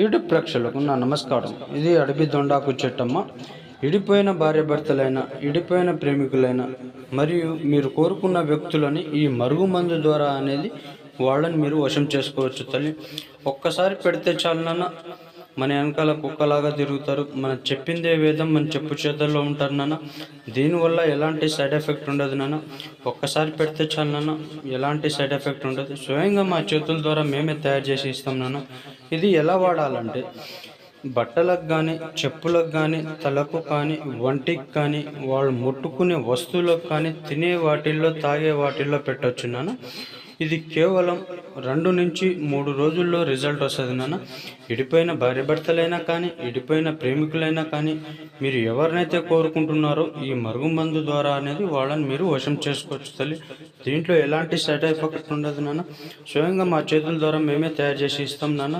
YouTube ప్రేక్షకులకు నా నమస్కారం. ఇది అడవి దొండాకు చెట్టమ్మ. ఇడిపోయిన భార్యాభర్తలైన ఇడిపోయిన ప్రేమికులైన మరియు మీరు కోరుకున్న వ్యక్తులని ఈ మరుగుమందు ద్వారా అనేది వాళ్ళని మీరు వశం చేసుకోవచ్చు తల్లి. ఒక్కసారి పెడితే చాలన మన వెనకాల కుక్కలాగా తిరుగుతారు. మనం చెప్పిందే వేదం మన చెప్పు చేతుల్లో ఉంటారు నాన్న. దీనివల్ల ఎలాంటి సైడ్ ఎఫెక్ట్ ఉండదు నాన్న. ఒక్కసారి పెడితే చాలు నాన్న ఎలాంటి సైడ్ ఎఫెక్ట్ ఉండదు. స్వయంగా మా చేతుల ద్వారా మేమే తయారు చేసి ఇస్తాం నాన్న. ఇది ఎలా వాడాలంటే బట్టలకు కానీ చెప్పులకు కానీ తలకు కానీ వంటికి కానీ వాళ్ళు ముట్టుకునే వస్తువులకు కానీ తినే వాటిల్లో తాగే వాటిల్లో పెట్టవచ్చు నాన్న. ఇది కేవలం రెండు నుంచి మూడు రోజుల్లో రిజల్ట్ వస్తుంది నాన్న. ఇడిపోయిన భార్యభర్తలైనా కానీ ఇడిపోయిన ప్రేమికులైనా కానీ మీరు ఎవరినైతే కోరుకుంటున్నారో ఈ మరుగు మందు ద్వారా అనేది వాళ్ళని మీరు వశం చేసుకోవచ్చు తల్లి. దీంట్లో ఎలాంటి సైడ్ ఎఫెక్ట్ ఉండదు నాన్న. స్వయంగా మా చేతుల ద్వారా మేమే తయారు చేసి ఇస్తాం నాన్న.